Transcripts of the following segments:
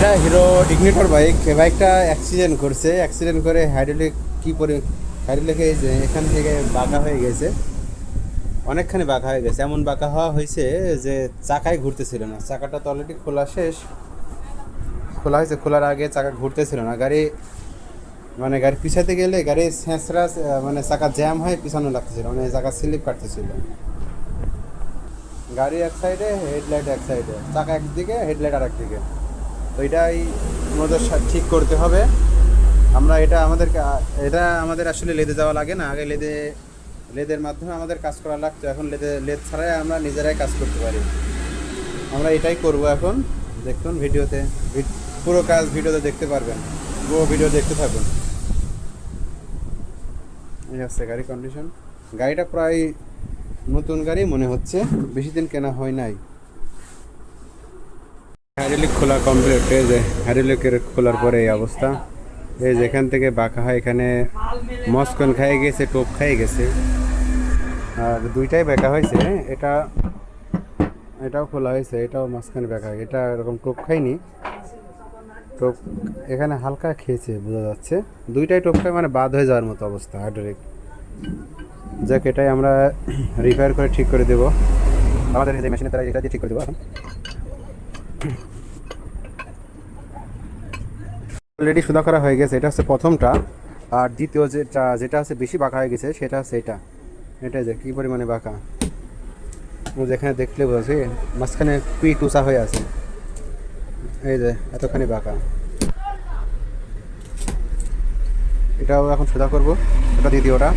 এটা hero ডিগনিটর bike. বাইকটা accident করছে। অ্যাক্সিডেন্ট করে হাইড্রোলিক কি পরে হাইড্রোলিকে এখান থেকে বাঁকা হয়ে গেছে। অনেকখানি বাঁকা হয়ে গেছে। এমন বাঁকা হওয়া হয়েছে যে চাকাই ঘুরতেছিল না। চাকাটা তো অলরেডি খোলা শেষ। খোলা হয়েছে। খোলার আগে চাকা ঘুরতেছিল না। গাড়ি মানে গাড়ি পিছাতে গেলে গাড়ি স্যাঁচড়া মানে চাকা জ্যাম হয়ে পিছানো লাগতেছিল। মানে চাকা স্লিপ কাটতেছিল। গাড়ি এক সাইডে হেডলাইট এক সাইডে চাকা একদিকে হেডলাইট আর একদিকে ওইটাই আমাদের ঠিক করতে হবে। আমরা এটা আমাদের এটা আমাদের আসলে লেদে যাওয়া লাগে না। আগে লেদে, লেদের মাধ্যমে আমাদের কাজ করা লাগতো। এখন লেদে, লেদ ছাড়াই আমরা নিজেরাই কাজ করতে পারি। আমরা এটাই করব এখন। দেখুন ভিডিওতে পুরো কাজ ভিডিওতে দেখতে পারবেন। পুরো ভিডিও দেখতে থাকুন। এই হচ্ছে গাড়ি কন্ডিশন গাড়িটা প্রায় নতুন গাড়ি মনে হচ্ছে। বেশি দিন কেনা হয় নাই। হ্যারিলিক খোলা কমপ্লিট এই যে হ্যারিলিকের খোলার পরে এই অবস্থা। এই যে এখান থেকে বাঁকা হয়, এখানে মস্কন খাই গেছে, টোপ খাই গেছে। আর দুইটাই বেঁকা হয়েছে এটা, এটাও খোলা হয়েছে, এটাও মাঝখানে বেঁকা। এটা এরকম টোপ খাইনি। টোপ এখানে হালকা খেয়েছে, বোঝা যাচ্ছে। দুইটাই টোপ খাই মানে বাদ হয়ে যাওয়ার মতো অবস্থা হাইড্রোলিক যাক, এটাই আমরা রিপেয়ার করে ঠিক করে দেবো। আমাদের মেশিনের দ্বারা এটা দিয়ে ঠিক করে দেবো এখন। অলরেডি সুদা করা হয়ে গেছে, এটা হচ্ছে প্রথমটা। আর দ্বিতীয় যেটা যেটা হচ্ছে বেশি বাঁকা হয়ে গেছে, সেটা হচ্ছে এটা। এটা যে, কী পরিমাণে বাঁকা? যেখানে দেখলে বোঝে মাঝখানে কুই টুসা হয়ে আছে। এই যে, এতখানি বাঁকা। এটাও এখন সুদা করব, এটা দ্বিতীয়টা।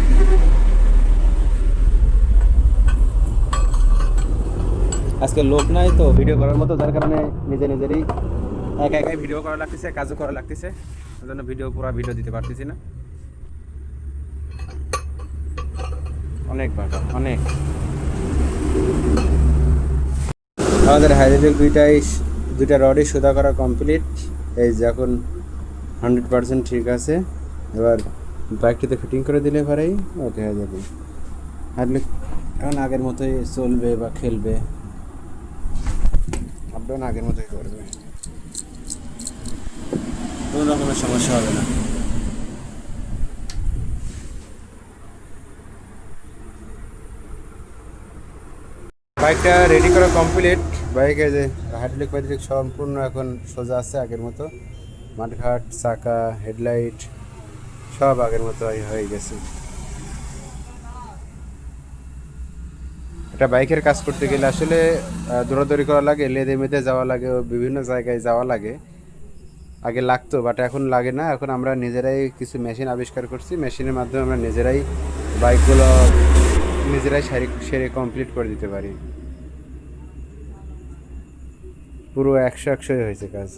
আজকে লোক নাই তো ভিডিও করার মতো যার কারণে নিজে নিজেরই একা একাই ভিডিও করা লাগতেছে কাজও করা লাগতেছে ওই জন্য ভিডিও পুরো ভিডিও দিতে পারতেছি না। অনেক বাঁকা অনেক। আমাদের হাইড্রোলিক দুইটাই দুইটা রডই সোদা করা কমপ্লিট এই যে এখন হান্ড্রেড পার্সেন্ট ঠিক আছে। এবার বাইকটিতে ফিটিং করে দিলে পরেই ওকে হয়ে যাবে। হাইড্রোলিক এখন আগের মতোই চলবে বা খেলবে। আপডাউন আগের মতোই করবে কোনো রকমের সমস্যা হবে না। বাইকটা রেডি করা কমপ্লিট বাইকে যে হাইড্রোলিক হাইড্রোলিক সম্পূর্ণ এখন সোজা আছে আগের মতো। মাঠঘাট চাকা হেডলাইট সব আগের মতো হয়ে গেছে। একটা বাইকের কাজ করতে গেলে আসলে দৌড়াদৌড়ি করা লাগে, লেদে মেদে যাওয়া লাগে বিভিন্ন জায়গায় যাওয়া লাগে। আগে লাগতো বাট এখন লাগে না। এখন আমরা নিজেরাই কিছু মেশিন আবিষ্কার করছি। মেশিনের মাধ্যমে আমরা নিজেরাই বাইকগুলো নিজেরাই সারি, সেরে কমপ্লিট করে দিতে পারি। পুরো একশো একশোই হয়েছে কাজ।